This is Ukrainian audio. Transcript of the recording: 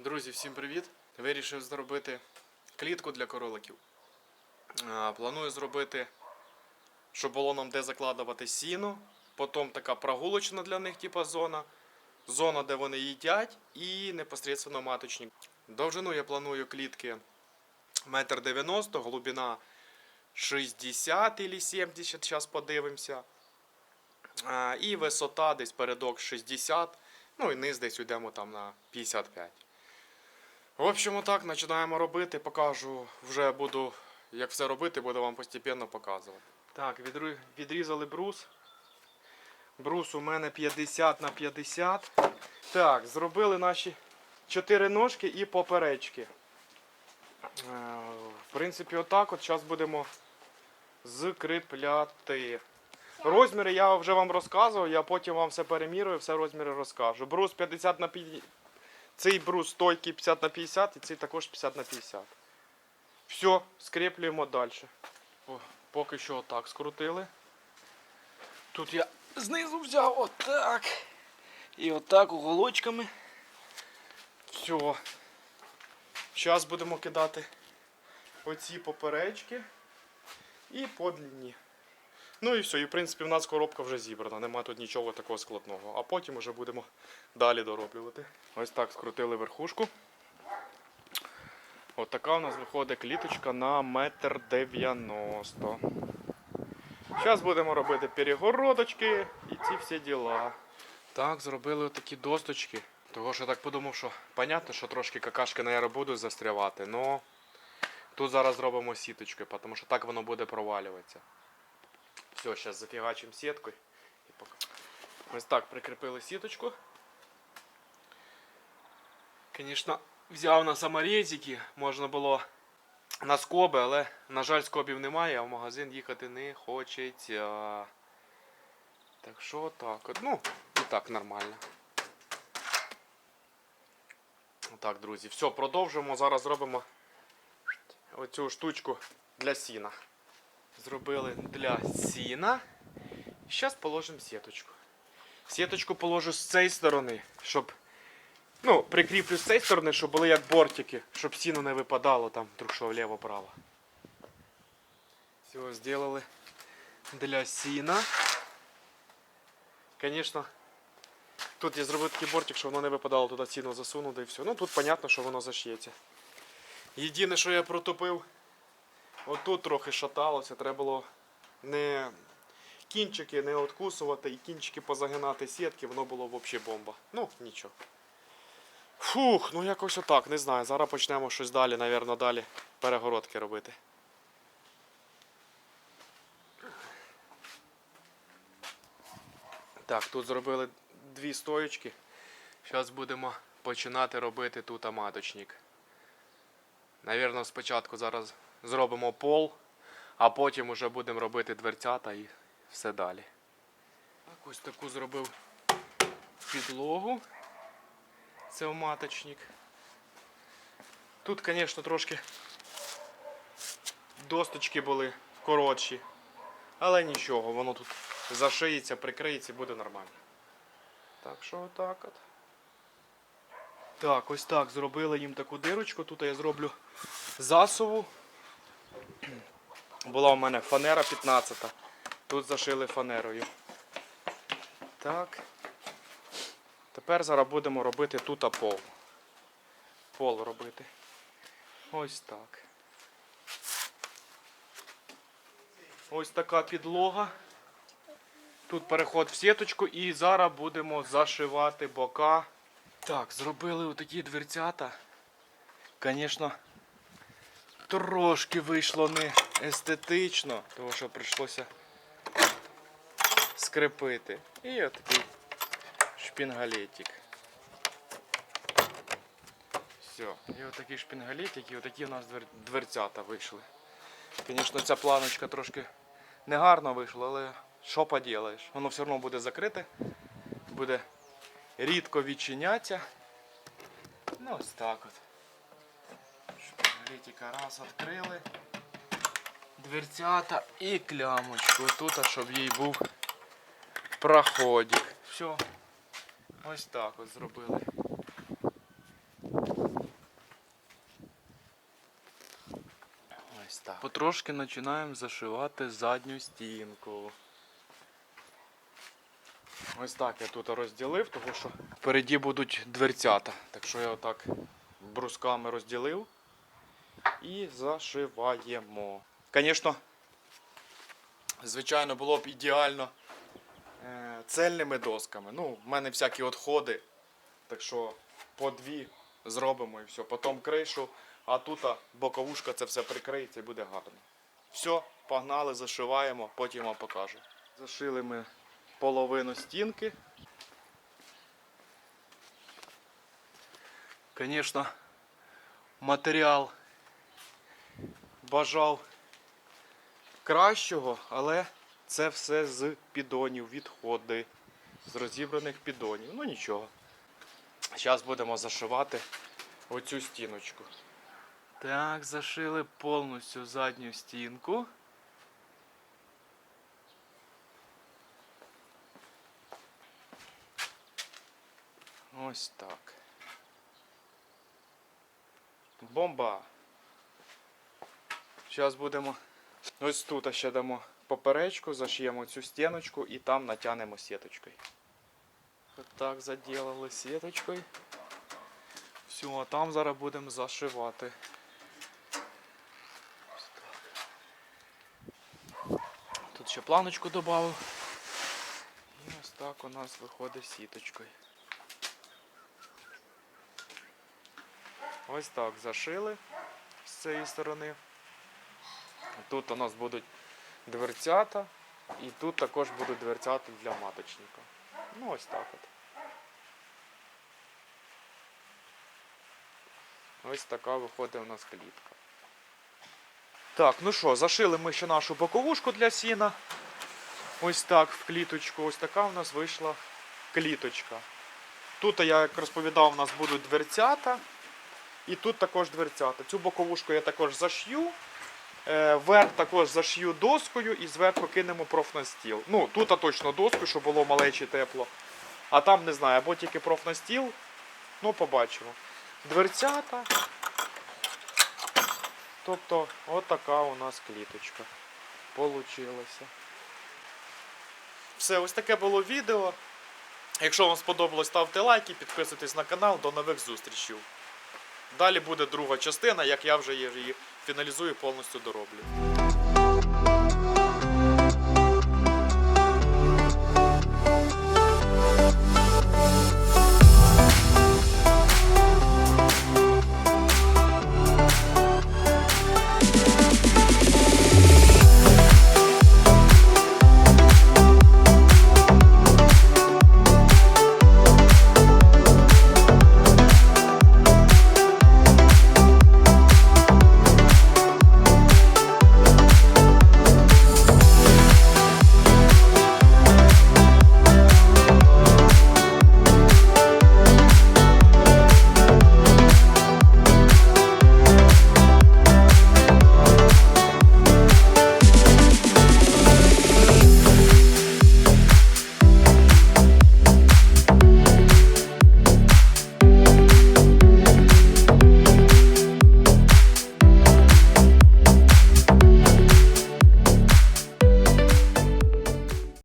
Друзі, всім привіт! Вирішив зробити клітку для короликів. Планую зробити, щоб було нам де закладувати сіно. Потім така прогулочна для них, типа зона. Зона, де вони їдять, і непосредственно маточник. Довжину я планую клітки 1,90 м, глибина 60 или 70, зараз подивимося. І висота десь передок 60, ну і низ десь йдемо там на 55. В общем, отак починаємо робити. Покажу, вже буду, як все робити, буду вам постійно показувати. Так, відрізали брус. Брус у мене 50 на 50. Так, зробили наші 4 ножки і поперечки. Е, В принципі, отак от зараз будемо закріпляти. Розміри я вже вам розказував, я потім вам все перемірюю, все розміри розкажу. Брус 50 на 50. Цей брус стойкий 50 на 50 і цей також 50 на 50. Все, скріплюємо далі. О, поки що отак скрутили. Тут я знизу взяв отак. І отак уголочками. Все. Зараз будемо кидати оці поперечки і по длині. Ну і все, і в принципі в нас коробка вже зібрана, нема тут нічого такого складного. А потім вже будемо далі дороблювати. Ось так скрутили верхушку. От така у нас виходить кліточка на метр дев'яносто. Зараз будемо робити перегородочки і ці всі діла. Так, зробили отакі досточки. Того що я так подумав, що понятно, що трошки какашки, наверное, будуть застрявати, но тут зараз зробимо сіточкою, тому що так воно буде провалюватися. Все, зараз зафігачимо сіткою. Ось так прикріпили сіточку. Звісно, взяв на саморезики, можна було на скоби, але, на жаль, скобів немає, а в магазин їхати не хочеться. Так що так. Ну, і так нормально. Так, друзі, все, продовжуємо. Зараз зробимо оцю штучку для сіна. Зробили для сіна. Зараз положимо сіточку. Сіточку положу з цієї сторони, щоб. Ну, прикріплю з цієї сторони, щоб були як бортики, щоб сіно не випадало там що вліво-право. Все, зробили для сіна. Звісно, тут я зробив такий бортик, щоб воно не випадало туди сіно засуну, да і все. Ну тут зрозуміло, що воно заш'ється. Єдине, що я протопив, отут трохи шаталося, треба було не кінчики не откусувати і кінчики позагинати сітки, воно було взагалі бомба. Ну, нічого. Фух, ну якось отак, не знаю. Зараз почнемо щось далі, напевно, далі перегородки робити. Так, тут зробили дві стоечки. Зараз будемо починати робити тут маточник. Навірно, спочатку зараз зробимо пол, а потім вже будемо робити дверцята і все далі. Так, ось таку зробив підлогу. Це маточник. Тут, звісно, трошки досточки були коротші. Але нічого, воно тут зашиється, прикриється буде нормально. Так що отак от. Так, ось так зробили їм таку дирочку. Тут я зроблю засуву. Була у мене фанера 15. Тут зашили фанерою. Так. Тепер зараз будемо робити тут пол. Пол робити. Ось так. Ось така підлога. Тут переход в сіточку і зараз будемо зашивати бока. Так, зробили отакі дверцята. Звісно, трошки вийшло не естетично, тому що прийшлося скрепити. І отакий шпінгалетик. Все. І отакий шпінгалетик, і отакі у нас двер... дверцята вийшли. Звісно, ця планочка трошки негарно вийшла, але що поділаєш? Воно все одно буде закрите, буде рідко відчинятися. Ну ось так от. Шпінгалетика раз відкрили дверцята і клямочку. Тут, щоб їй був проходик. Все. Ось так ось зробили. Ось так. Потрошки починаємо зашивати задню стінку. Ось так я тут розділив, тому що впереді будуть дверцята. Так що я отак брусками розділив і зашиваємо. Звісно, звичайно, було б ідеально е, цельними досками. Ну, в мене всякі відходи. Так що по дві зробимо і все. Потім кришу, а тут боковушка це все прикриється і буде гарно. Все, погнали, зашиваємо, потім вам покажу. Зашили ми половину стінки. Звісно, матеріал бажав кращого, але це все з підонів, відходи, з розібраних підонів. Ну нічого. Зараз будемо зашивати оцю стіночку. Так, зашили повністю задню стінку. Ось так. Бомба. Зараз будемо. Ось тут ще дамо поперечку, зашиємо цю стіночку і там натягнемо сіточкою. От так заділили сіточкою. Все, а там зараз будемо зашивати. Тут ще планочку додав. І ось так у нас виходить сіточкою. Ось так зашили з цієї сторони. Тут у нас будуть дверцята, і тут також будуть дверцята для маточника. Ну ось так от. Ось така виходить у нас клітка. Так, ну що, зашили ми ще нашу боковушку для сіна. Ось так в кліточку. Ось така у нас вийшла кліточка. Тут, я як розповідав, у нас будуть дверцята. І тут також дверцята. Цю боковушку я також зашью. Е, Верх також зашью доскою і зверху кинемо профнастіл. Ну, тут точно доску, щоб було малече тепло. А там не знаю, або тільки профнастіл. Ну, побачимо. Дверцята. Тобто, от у нас кліточка. Получилося. Все, ось таке було відео. Якщо вам сподобалось, ставте лайки, підписуйтесь на канал. До нових зустрічей. Далі буде друга частина, як я вже її фіналізую, повністю дороблю.